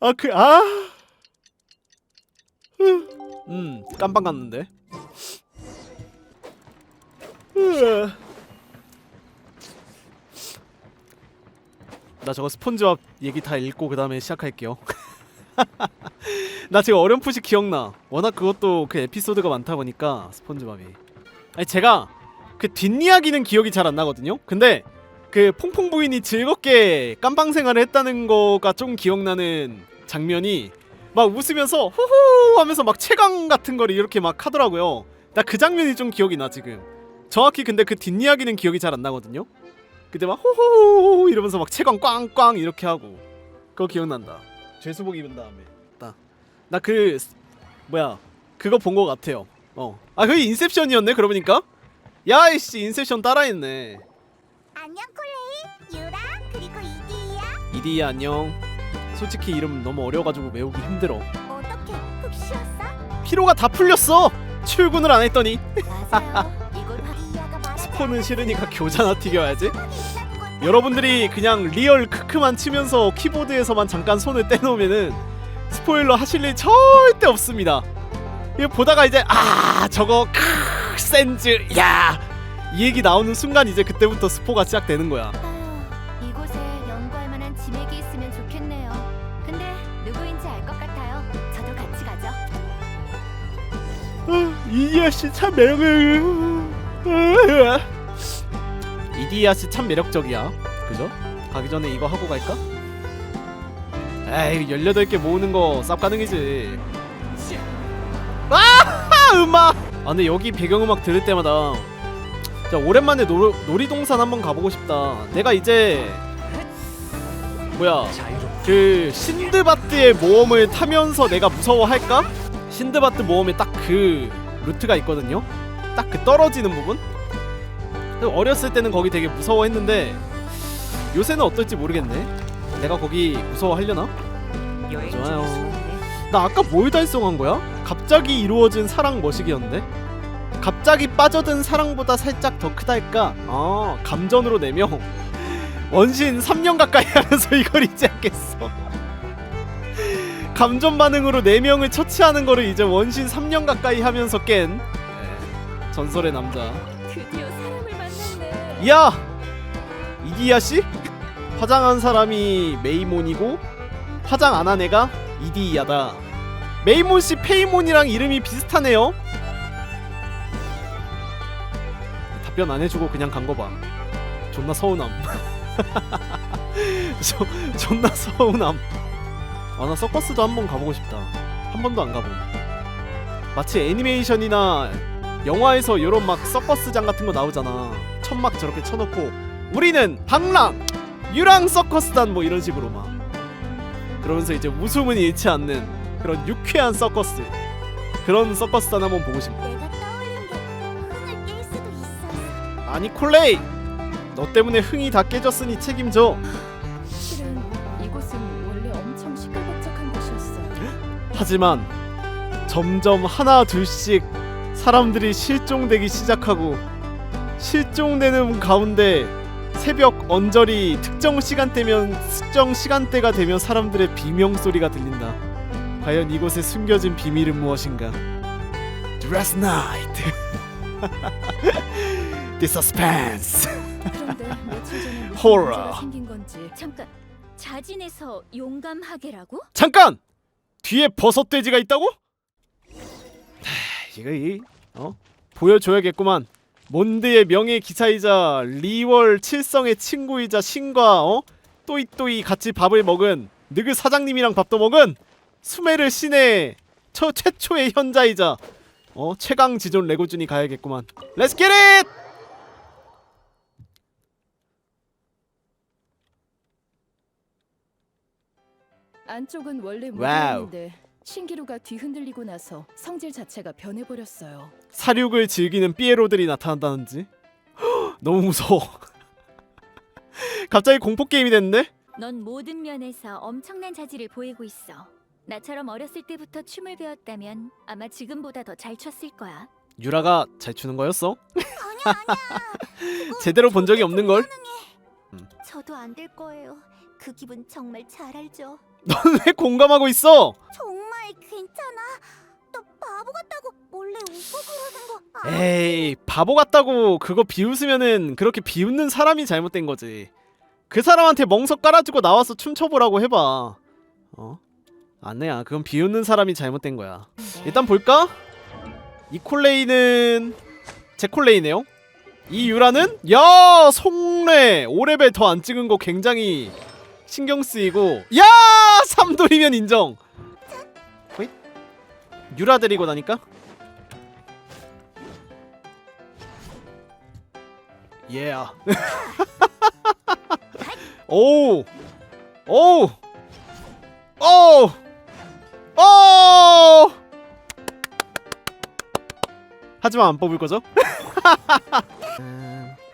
아 그 아. 음 깜빡 갔는데. 으. 나 저거 스폰지밥 얘기 다 읽고 그 다음에 시작할게요. 나 지금 어렴풋이 기억나. 워낙 그것도 그 에피소드가 많다 보니까 스폰지밥이. 아니 제가 그 뒷이야기는 기억이 잘 안 나거든요. 근데 그 퐁퐁 부인이 즐겁게 깜빵 생활을 했다는 거가 좀 기억나는 장면이 막 웃으면서 호호 하면서 막 채광 같은 거를 이렇게 막 하더라고요. 나 그 장면이 좀 기억이 나 지금. 정확히 근데 그 뒷이야기는 기억이 잘 안 나거든요. 그때 막 호호호 이러면서 막 채광 꽝꽝 이렇게 하고 그거 기억난다. 죄수복 입은 다음에 나 그 뭐야 그거 본 거 같아요. 어. 아 그게 인셉션이었네 그러고 보니까. 야이씨 인셉션 따라했네. 안녕 콜레이, 유라, 그리고 이디야. 이디 안녕. 솔직히 이름 너무 어려가지고 외우기 힘들어. 어떻게 푹 쉬었어? 피로가 다 풀렸어. 출근을 안 했더니 맞아요. 이걸 이디야가 말해. 스폰은 싫으니까 교자나 튀겨야지. 여러분들이 그냥 리얼 크크만 치면서 키보드에서만 잠깐 손을 떼놓으면은 스포일러 하실 일 절대 없습니다. 이거 보다가 이제 아 저거 크 센즈 야 이 얘기 나오는 순간 이제 그때부터 스포가 시작되는 거야. 아휴, 이곳에 연구할 만한 지맥이 있으면 좋겠네요. 근데 누구인지 알 것 같아요. 저도 같이 가죠. 이디야 씨참 매력을. 이디야 씨참 매력적이야. 그죠? 가기 전에 이거 하고 갈까? 에이 18개 모으는 거 쌉 가능이지. 아 음악. 아 근데 여기 배경음악 들을 때마다 자 오랜만에 노, 놀이동산 한번 가보고 싶다. 내가 이제 뭐야 그 신드바트의 모험을 타면서 내가 무서워할까? 신드바트 모험에 딱 그 루트가 있거든요. 딱 그 떨어지는 부분. 어렸을 때는 거기 되게 무서워했는데 요새는 어떨지 모르겠네. 내가 거기 무서워하려나? 좋아요. 나 아까 뭘 달성한 거야? 갑자기 이루어진 사랑 머시기였는데? 갑자기 빠져든 사랑보다 살짝 더 크달까? 아 감전으로 4명 원신 3년 가까이 하면서 이걸 잊지 않겠어 감전 반응으로 4명을 처치하는 거를 이제 원신 3년 가까이 하면서 깬 네, 전설의 남자 드디어 사람을 만났네. 이야! 이디야 씨? 화장한 사람이 메이몬이고 화장 안 한 애가 이디야다. 메이몬 씨 페이몬이랑 이름이 비슷하네요. 답변 안 해주고 그냥 간 거 봐. 존나 서운함. 저, 존나 서운함. 아 나 서커스도 한번 가보고 싶다. 한 번도 안 가본. 마치 애니메이션이나 영화에서 이런 막 서커스장 같은 거 나오잖아. 천막 저렇게 쳐놓고 우리는 방랑, 유랑 서커스단 뭐 이런 식으로 막 그러면서 이제 웃음은 잃지 않는 그런 유쾌한 서커스 그런 서커스단 한번 보고 싶네. 아니 콜레이, 너 때문에 흥이 다 깨졌으니 책임져. 실은 이곳은 원래 엄청 시끌벅적한 곳이었어요. 하지만 점점 하나 둘씩 사람들이 실종되기 시작하고 실종되는 가운데 새벽 언저리 특정 시간대면 특정 시간대가 되면 사람들의 비명 소리가 들린다. 과연 이곳에 숨겨진 비밀은 무엇인가? Last night. The suspense. 그런데 며칠 전에 무슨. 문제가 생긴 건지 잠깐, 자진해서 용감하게라고? 잠깐! 뒤에 버섯 돼지가 있다고? 하, 이거 이 어? 보여줘야겠구만. 몬드의 명예 기사이자 리월 칠성의 친구이자 신과 어? 또이또이 같이 밥을 먹은 느그 사장님이랑 밥도 먹은 수메르 신의 처, 최초의 현자이자 어 최강 지존 레고준이 가야겠구만. 겟 안쪽은 원래 와우. 무대였는데 신기루가 뒤흔들리고 나서 성질 자체가 변해버렸어요. 사륙을 즐기는 삐에로들이 나타난다는지 헉, 너무 무서워. 갑자기 공포 게임이 됐는데? 넌 모든 면에서 엄청난 자질을 보이고 있어. 나처럼 어렸을 때부터 춤을 배웠다면 아마 지금보다 더 잘 췄을 거야. 유라가 잘 추는 거였어? 아니야 아니야. 제대로 본 적이 없는 걸? 저도 안 될 거예요. 그 기분 정말 잘 알죠. 넌 왜 공감하고 있어? 정말 괜찮아? 너 바보 같다고 몰래 웃고 그러는 거 에이 바보 같다고 그거 비웃으면은 그렇게 비웃는 사람이 잘못된 거지 그 사람한테 멍석 깔아주고 나와서 춤춰보라고 해봐 어? 아니야 그건 비웃는 사람이 잘못된 거야 일단 볼까? 이 콜레이는 제 콜레이네요 이 유라는 야 송래 5레벨 더 안 찍은 거 굉장히 신경 쓰이고 야 3돌이면 인정 호잇 유라 데리고 나니까 예. Yeah. 오. 오. 오. 오. 하지만 안 뽑을 거죠?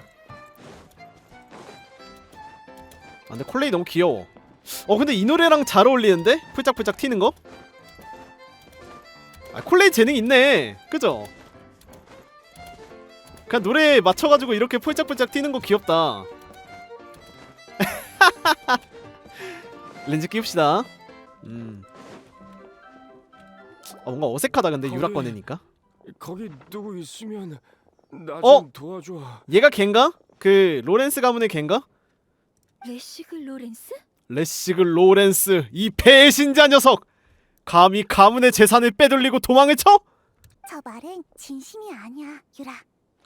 아 근데 콜레이 너무 귀여워. 어 근데 이 노래랑 잘 어울리는데? 풀짝풀짝 튀는 거? 아 콜레이 재능 있네. 그죠? 그냥 노래에 맞춰가지고 이렇게 폴짝폴짝 튀는 거 귀엽다. 렌즈 끼웁시다. 음. 어, 뭔가 어색하다 근데 유라 거기- 꺼내니까. 거기 누구 있으면 나좀 어? 도와줘. 얘가 걘가? 그 로렌스 가문의 걘가? 레시글 로렌스? 레시글 로렌스 이 배신자 녀석! 감히 가문의 재산을 빼돌리고 도망을 쳐? 저 말은 진심이 아니야, 유라.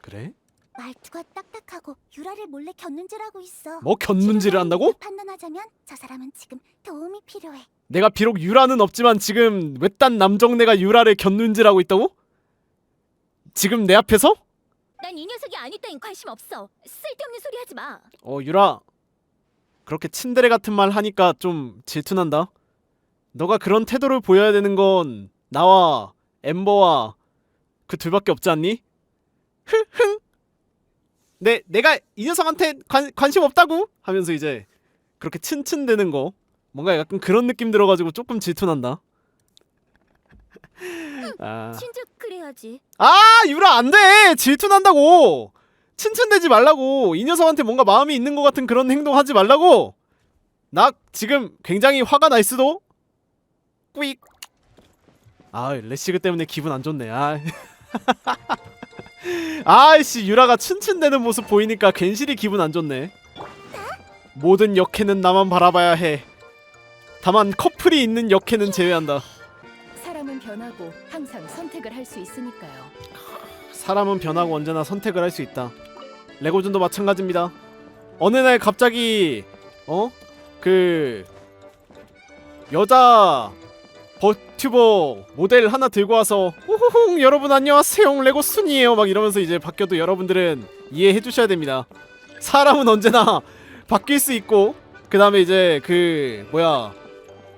그래? 말투가 딱딱하고 유라를 몰래 겼는지라고 있어. 뭐 곁눈질을 한다고? 판단하자면 저 사람은 지금 도움이 필요해. 내가 비록 유라는 없지만 지금 외딴 남정네가 유라를 곁눈질하고 있다고? 지금 내 앞에서? 난 이 녀석이 아니 따윈 관심 없어. 쓸데없는 소리 하지 마. 어 유라 그렇게 친데레 같은 말 하니까 좀 질투난다. 너가 그런 태도를 보여야 되는 건 나와 엠버와 그 둘밖에 없지 않니? 흐흥. 내, 내가 이 녀석한테 관, 관심 없다고? 하면서 이제 그렇게 츤츤대는 거. 뭔가 약간 그런 느낌 들어가지고 조금 질투난다. 아, 진짜 그래야지. 아 유라 안돼! 질투난다고 츤츤대지 말라고. 이 녀석한테 뭔가 마음이 있는 것 같은 그런 행동 하지 말라고. 나 지금 굉장히 화가 날 수도. 꾸익. 아 레시그 때문에 기분 안 좋네. 아 아이씨 유라가 츤츤대는 모습 보이니까 괜시리 기분 안 좋네. 모든 역해는 나만 바라봐야 해. 다만 커플이 있는 역해는 제외한다. 사람은 변하고 항상 선택을 할 수 있으니까요. 사람은 변하고 언제나 선택을 할 수 있다. 레고존도 마찬가지입니다. 어느 날 갑자기 어? 그 여자 버튜버 모델 하나 들고 와서 호호홍 여러분 안녕하세요 레고 순이에요 막 이러면서 이제 바뀌어도 여러분들은 이해해 주셔야 됩니다. 사람은 언제나 바뀔 수 있고 그 다음에 이제 그 뭐야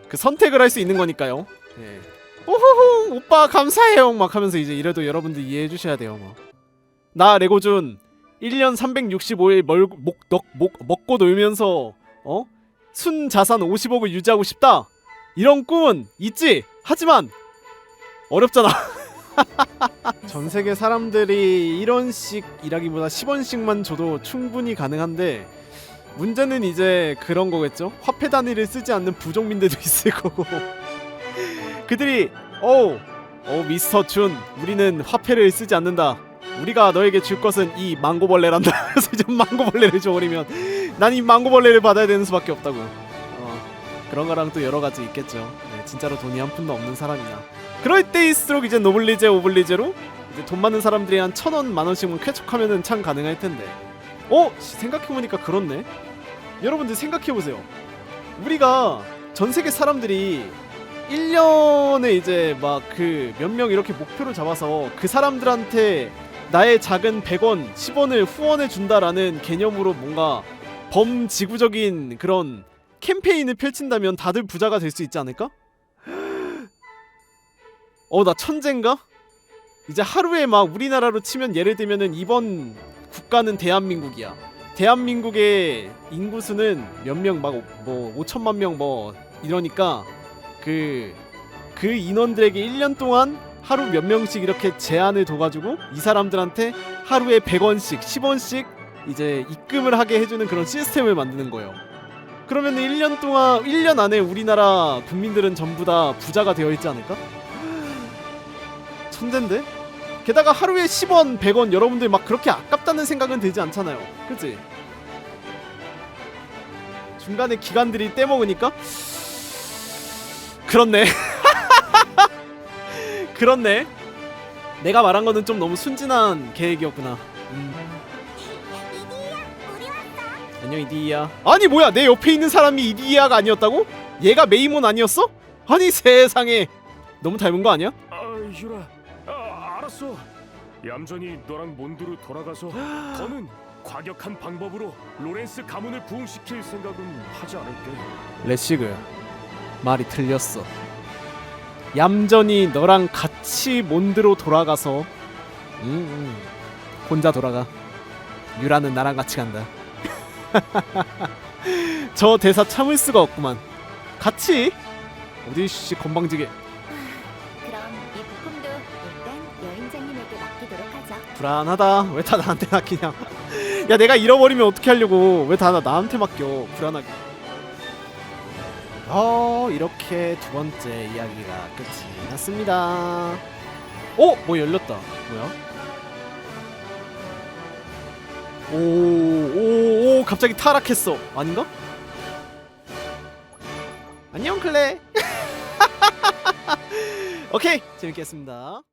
그 선택을 할 수 있는 거니까요. 예. 오호호 오빠 감사해요 막 하면서 이제 이래도 여러분들 이해해 주셔야 돼요 뭐. 나 레고준 1년 365일 멀, 목, 넉, 목, 먹고 놀면서 어? 순 자산 50억을 유지하고 싶다. 이런 꿈은 있지. 하지만 어렵잖아. 전 세계 사람들이 1원씩 일하기보다 10원씩만 줘도 충분히 가능한데 문제는 이제 그런 거겠죠? 화폐 단위를 쓰지 않는 부족민들도 있을 거고. 그들이 오, 오 미스터 준 우리는 화폐를 쓰지 않는다 우리가 너에게 줄 것은 이 망고벌레란다. 그래서 이제 망고벌레를 줘버리면 난 이 망고벌레를 받아야 되는 수밖에 없다고. 어, 그런 거랑 또 여러 가지 있겠죠. 네, 진짜로 돈이 한 푼도 없는 사람이나. 그럴 때일수록 이제 노블리제 오블리제로 이제 돈 많은 사람들이 한 천 원 만 원씩만 쾌척하면은 참 가능할 텐데. 어? 생각해보니까 그렇네. 여러분들 생각해보세요. 우리가 전 세계 사람들이 1년에 이제 막 그 몇 명 이렇게 목표를 잡아서 그 사람들한테 나의 작은 100원, 10원을 후원해 준다라는 개념으로 뭔가 범지구적인 그런 캠페인을 펼친다면 다들 부자가 될 수 있지 않을까? 어, 나 천재인가? 이제 하루에 막 우리나라로 치면 예를 들면은 이번 국가는 대한민국이야. 대한민국의 인구수는 몇 명 막 뭐 5천만 명 뭐 이러니까 그, 그 인원들에게 1년 동안 하루 몇 명씩 이렇게 제한을 둬가지고 이 사람들한테 하루에 100원씩, 10원씩 이제 입금을 하게 해주는 그런 시스템을 만드는 거예요. 그러면 1년 동안 1년 안에 우리나라 국민들은 전부 다 부자가 되어 있지 않을까? 천재인데? 게다가 하루에 10원, 100원 여러분들 막 그렇게 아깝다는 생각은 들지 않잖아요. 그치? 중간에 기관들이 떼먹으니까 그렇네. 그렇네. 내가 말한 거는 좀 너무 순진한 계획이었구나. 음. 안녕 이디야. 아니 뭐야 내 옆에 있는 사람이 이디야가 아니었다고? 얘가 메이몬 아니었어? 아니 세상에 너무 닮은 거 아니야? 아 유라 아, 알았어 얌전히 너랑 몬드로 돌아가서 더는 과격한 방법으로 로렌스 가문을 부흥시킬 생각은 하지 않을게 레시그 말이 틀렸어. 얌전히 너랑 같이 몬드로 돌아가서 음, 음. 혼자 돌아가. 유라는 나랑 같이 간다. 저 대사 참을 수가 없구만. 같이 어디 씨 건방지게 그럼 이 부품도 일단 여행자님에게 맡기도록 하죠. 불안하다. 왜 다 나한테 맡기냐? 야 내가 잃어버리면 어떻게 하려고? 왜 다 나한테 맡겨? 불안하게. 어 이렇게 두 번째 이야기가 끝이 났습니다. 오, 뭐 열렸다. 뭐야? 오, 오, 오, 갑자기 타락했어. 아닌가? 안녕 클레. 오케이 재밌게 했습니다.